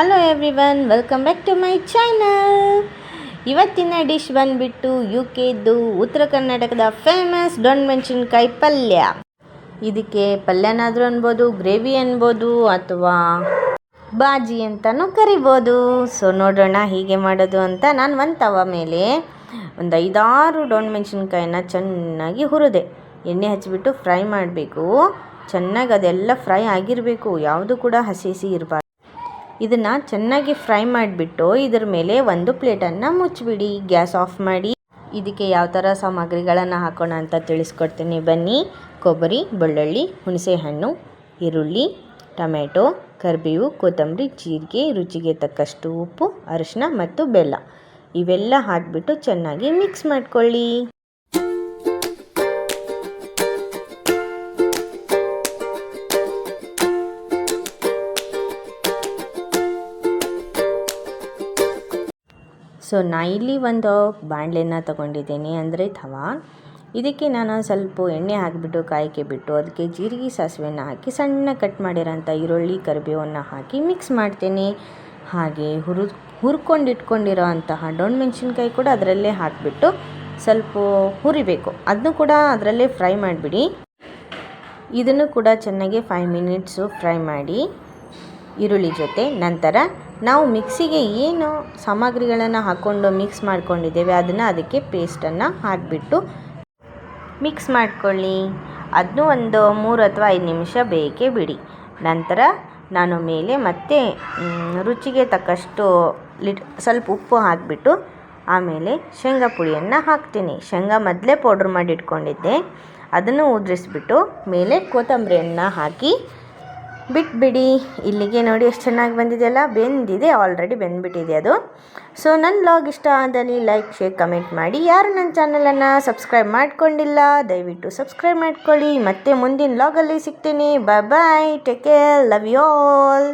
Everyone welcome back to my channel ಇವತ್ತಿನ dish ಬಂದುಬಿಟ್ಟು ಯು ಕೆದು ಉತ್ತರ ಕರ್ನಾಟಕದ ಫೇಮಸ್ ಡೊಣ್ ಮೆಣಸಿನ್ಕಾಯಿ ಪಲ್ಯ. ಇದಕ್ಕೆ ಪಲ್ಯನಾದರೂ ಅನ್ಬೋದು ಗ್ರೇವಿ ಅನ್ಬೋದು ಅಥವಾ ಬಾಜಿ ಅಂತಲೂ ಕರಿಬೋದು. ಸೊ ನೋಡೋಣ ಹೀಗೆ ಮಾಡೋದು ಅಂತ ನಾನು ಒಂದು ತವ ಮೇಲೆ ಒಂದು ಐದಾರು ಡೊಣ್ ಮೆಣಸಿನ್ಕಾಯಿನ ಚೆನ್ನಾಗಿ ಹುರಿದೆ. ಎಣ್ಣೆ ಹಚ್ಚಿಬಿಟ್ಟು ಫ್ರೈ ಮಾಡಬೇಕು. ಚೆನ್ನಾಗಿ ಅದೆಲ್ಲ ಫ್ರೈ ಆಗಿರಬೇಕು. ಯಾವುದು ಕೂಡ ಹಸಿ ಹಸಿ ಇರಬಾರ್ದು. ಇದನ್ನು ಚೆನ್ನಾಗಿ ಫ್ರೈ ಮಾಡಿಬಿಟ್ಟು ಇದರ ಮೇಲೆ ಒಂದು ಪ್ಲೇಟನ್ನು ಮುಚ್ಚಿಬಿಡಿ. ಗ್ಯಾಸ್ ಆಫ್ ಮಾಡಿ. ಇದಕ್ಕೆ ಯಾವ ಥರ ಸಾಮಗ್ರಿಗಳನ್ನು ಹಾಕೋಣ ಅಂತ ತಿಳಿಸ್ಕೊಡ್ತೀನಿ. ಬನ್ನಿ. ಕೊಬ್ಬರಿ, ಬೆಳ್ಳುಳ್ಳಿ, ಹುಣಸೆಹಣ್ಣು, ಈರುಳ್ಳಿ, ಟೊಮೆಟೊ, ಕರಿಬೇವು, ಕೊತ್ತಂಬರಿ, ಜೀರಿಗೆ, ರುಚಿಗೆ ತಕ್ಕಷ್ಟು ಉಪ್ಪು ಅರಿಶಿನ ಮತ್ತು ಬೆಲ್ಲ. ಇವೆಲ್ಲ ಹಾಕಿಬಿಟ್ಟು ಚೆನ್ನಾಗಿ ಮಿಕ್ಸ್ ಮಾಡ್ಕೊಳ್ಳಿ. ಸೊ ನಾ ಇಲ್ಲಿ ಒಂದು ಬಾಣಲೆನ ತಗೊಂಡಿದ್ದೀನಿ ಅಂದರೆ ತವಾ ಇದಕ್ಕೆ ನಾನು ಸ್ವಲ್ಪ ಎಣ್ಣೆ ಹಾಕಿಬಿಟ್ಟು ಕಾಯಕ್ಕೆ ಬಿಟ್ಟು ಅದಕ್ಕೆ ಜೀರಿಗೆ ಸಾಸಿವೆನ ಹಾಕಿ ಸಣ್ಣ ಕಟ್ ಮಾಡಿರೋಂಥ ಈರುಳ್ಳಿ, ಕರಿಬೇವನ್ನು ಹಾಕಿ ಮಿಕ್ಸ್ ಮಾಡ್ತೀನಿ. ಹಾಗೆ ಹುರು ಹುರ್ಕೊಂಡು ಇಟ್ಕೊಂಡಿರೋ ಅಂತಹ ಡೊಣ್ ಮೆಣಸಿನ್ಕಾಯಿ ಕೂಡ ಅದರಲ್ಲೇ ಹಾಕಿಬಿಟ್ಟು ಸ್ವಲ್ಪ ಹುರಿಬೇಕು. ಅದನ್ನು ಕೂಡ ಅದರಲ್ಲೇ ಫ್ರೈ ಮಾಡಿಬಿಡಿ. ಇದನ್ನು ಕೂಡ ಚೆನ್ನಾಗಿ ಫೈವ್ ಮಿನಿಟ್ಸು ಫ್ರೈ ಮಾಡಿ ಈರುಳ್ಳಿ ಜೊತೆ. ನಂತರ ನಾವು ಮಿಕ್ಸಿಗೆ ಏನು ಸಾಮಗ್ರಿಗಳನ್ನು ಹಾಕ್ಕೊಂಡು ಮಿಕ್ಸ್ ಮಾಡ್ಕೊಂಡಿದ್ದೇವೆ, ಅದನ್ನು ಅದಕ್ಕೆ ಪೇಸ್ಟನ್ನು ಹಾಕಿಬಿಟ್ಟು ಮಿಕ್ಸ್ ಮಾಡ್ಕೊಳ್ಳಿ. ಅದನ್ನು ಒಂದು ಮೂರು ಅಥವಾ ಐದು ನಿಮಿಷ ಬೇಕೇ ಬಿಡಿ. ನಂತರ ನಾನು ಮೇಲೆ ಮತ್ತೆ ರುಚಿಗೆ ತಕ್ಕಷ್ಟು ಲಿಟ್, ಸ್ವಲ್ಪ ಉಪ್ಪು ಹಾಕಿಬಿಟ್ಟು ಆಮೇಲೆ ಶೇಂಗಾ ಪುಡಿಯನ್ನು ಹಾಕ್ತೀನಿ. ಶೇಂಗಾ ಮೊದಲೇ ಪೌಡ್ರ್ ಮಾಡಿ ಇಟ್ಕೊಂಡಿದ್ದೆ ಅದನ್ನು ಉದುರಿಸ್ಬಿಟ್ಟು ಮೇಲೆ ಕೊತ್ತಂಬರಿಯನ್ನು ಹಾಕಿ ಬಿಟ್ಬಿಡಿ. ಇಲ್ಲಿಗೆ ನೋಡಿ ಎಷ್ಟು ಚೆನ್ನಾಗಿ ಬಂದಿದೆಯಲ್ಲ? ಬೆಂದಿದೆ ಆಲ್ರೆಡಿ ಬೆಂದ್ಬಿಟ್ಟಿದೆ ಅದು. ಸೊ ನನ್ನ ಲಾಗ್ ಇಷ್ಟ ಆದಲ್ಲಿ ಲೈಕ್ ಶೇರ್ ಕಮೆಂಟ್ ಮಾಡಿ. ಯಾರು ನನ್ನ ಚಾನಲನ್ನು ಸಬ್ಸ್ಕ್ರೈಬ್ ಮಾಡ್ಕೊಂಡಿಲ್ಲ, ದಯವಿಟ್ಟು ಸಬ್ಸ್ಕ್ರೈಬ್ ಮಾಡ್ಕೊಳ್ಳಿ. ಮತ್ತೆ ಮುಂದಿನ ಲಾಗಲ್ಲಿ ಸಿಗ್ತೀನಿ. Bye bye take care love you all